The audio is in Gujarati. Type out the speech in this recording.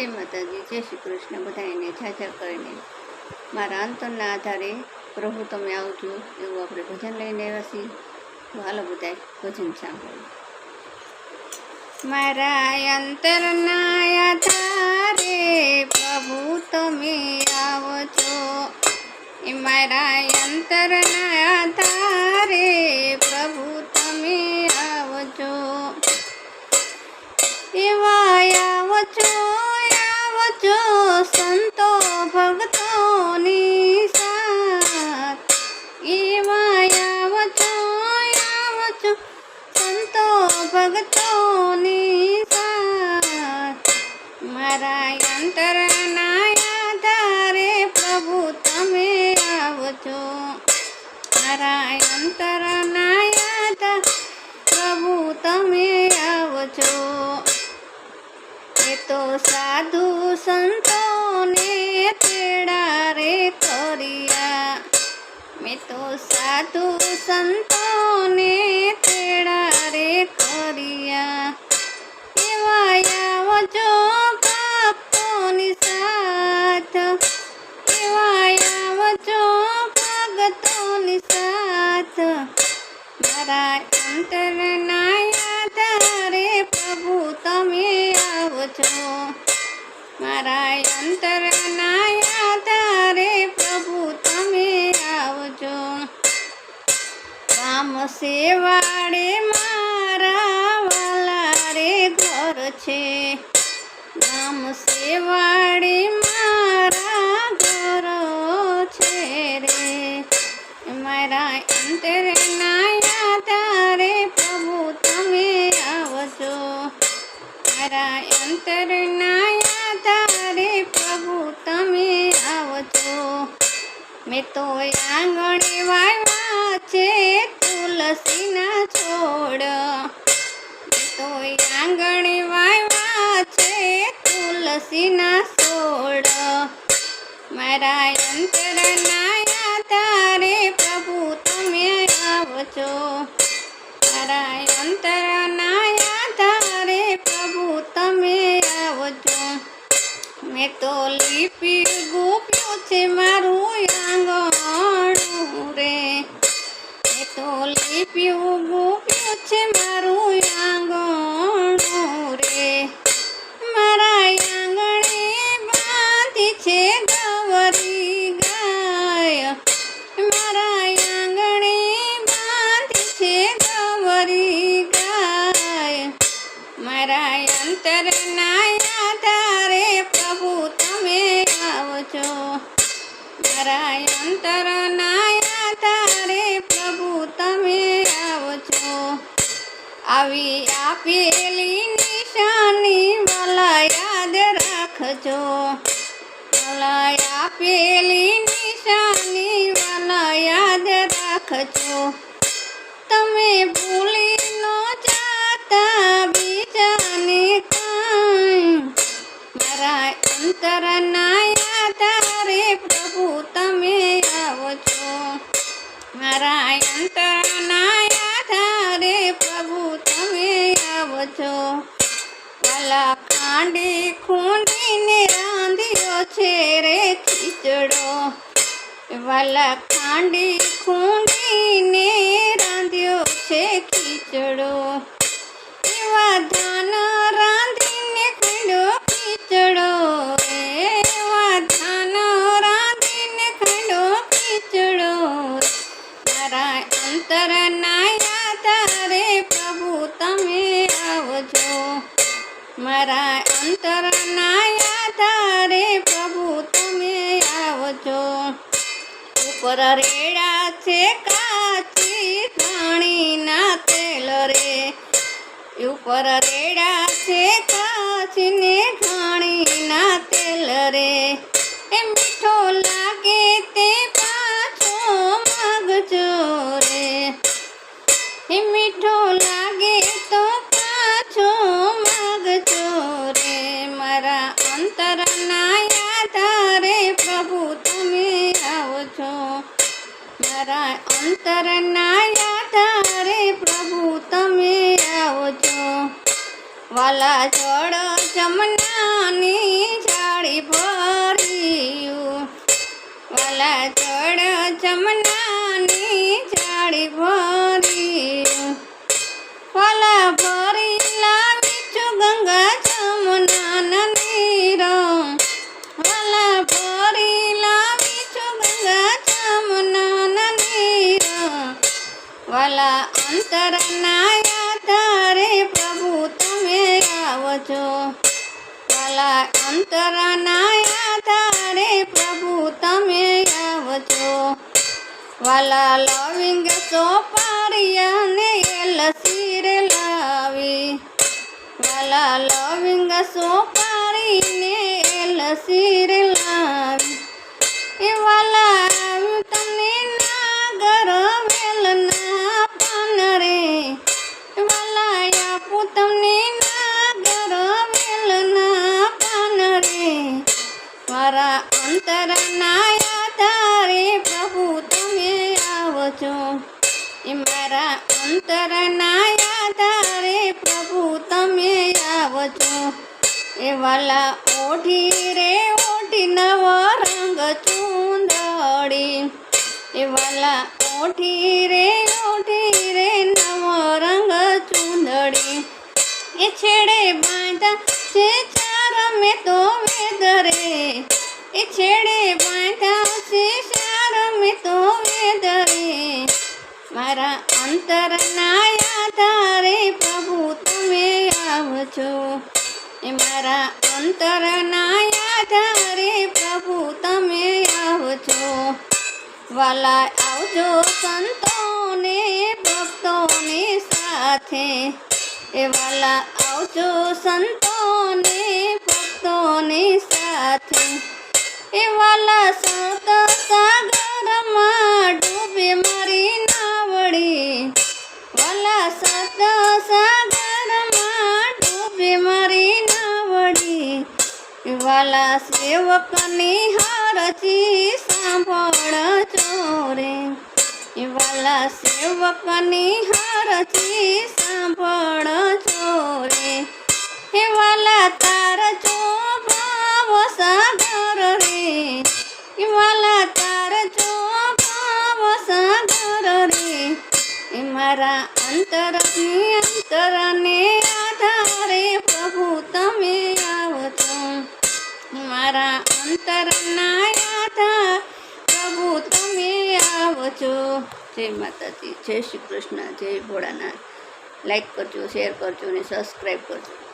જય માતાજી. જય શ્રી કૃષ્ણ. બધાને જાજા કરીને. મારા અંતરના આધારે પ્રભુ તમે આવજો એવું આપણે ભજન લઈને આવ્યા છીએ. તો હાલો બધા ભજન સાંભળો. મારા અંતરના આધારે સંતો ભક્તોની સાથ. એવા આવજો છો સંતો ભક્તોની સાથ. મારા અંતરના પ્રભુ તમે આવજો. મારા અંતરના આધાર પ્રભુ તમે આવજો. તો સાધુ સંતોને તેડા રે કર્યા મેં તો સાધુ સંતોને તેડા રે કોરિયા એવા આવજો ભક્તોની સાથ. એવા આવજો ભક્તોની સાથ. મારા અંતરના આધારે પ્રભુ, તમે આવજો. મારા અંતરના આધારે પ્રભુ, તમે આવજો. કામ સેવાડે મારા વાલા રે ઘર છે. કામ સેવાડે મારા ઘર છે રે. મારા અંતરના આધારે પ્રભુ, તમે આવજો. મારા અંતરના મેં તો આંગણે વાવ્યા છે તુલસીના છોડ. મેં તો આંગણે વાવ્યા છે તુલસીના છોડ. મારા નાયા તારે પ્રભુ તમે આવજો. મારા અંતરના મેં તો લીપી ગોપ્યું છે મારું આંગણું રે મેં તો લીપ્યું ગોપ્યું છે મારું આંગણું મારા નાયા તારે પ્રભુ, તમે આવજો આવી આપેલી નિશાની વાલા યાદ રાખજો. વાલા આપેલી નિશાની વાલા યાદ રાખજો. તમે ભૂલી ન જાતા બીજાને કાંઈ. મારા અંતરના આધારે પ્રભુ, તમે આવો મારા અંતરના પ્રભુ, તમે આવજો વાલા ખાંડી ખૂંદીને રાંધ્યો છે રે ખીચડો. વાલા ખાંડી ખૂંદીને રાંધ્યો છે ખીચડો. એવા ધાન અંતરના આધારે પ્રભુ, તમે આવજો. ઉપર રેડા છે કાચી ઘાણીના તેલ રે. ઉપર રેડા છે કાચીને અંતર નાયા તારે પ્રભુ, તમે આવો છો. મારા અંતરના આધારે પ્રભુ, તમે આવો છો. વાલા જળ જમનાની જાળી ભર્યું. વાલા જળ જમના અંતરના આધારે પ્રભુ તમે આવજો. વાલા અંતરના આધારે પ્રભુ તમે આવજો. વાલા લવિંગ સોપારિયાને લસીર લાવી. વાલા લવિંગ સોપારીને લસીર લાવી. એ વાલા તમને નાગર મેલના પાન રે મારા અંતરના આધારે પ્રભુ તમે આવજો એ મારા અંતરના આધારે પ્રભુ તમે આવજો એ વાલા ઓઢી રે ઓઢી નવો રંગ ચૂંદડી. એ વાલા ઓઢી રે ઓઢી રે નવો રંગ ચૂંદડી. છેડે બાંધા છે ચાર મે તો વેદરે એ છેડે બાંધા છે ચાર મે તો વેદરે મારા અંતરના આધારે પ્રભુ તમે આવજો. એ મારા અંતરના આધારે પ્રભુ તમે આવજો. વાલા આવજો સંતોને, ભક્તોને સાથે. એ વાલા આવજો સંતોને, ભક્તોને સાથે. એ વાલા સાગર સાગરમાં ડૂબે મારી નાવડી. વાલા સાગર સાગરમાં ડૂબે મારી નાવડી. વાલા સેવકની હારજી સાંભળ રે વાલા સેવકની હારજી સાંભળજો રે. હે વાલા, તાર જો ભાવ સાગર રે. વાલા, તાર જો ભાવ સાગર રે. એ મારા અંતરની અંતરને આધારે પ્રભુ, તમે આવજો. મારા અંતરના આવજો જય માતાજી. જય શ્રી કૃષ્ણ. જય ભોળાનાથ. લાઈક કરજો શેર કરજો અને સબસ્ક્રાઈબ કરજો.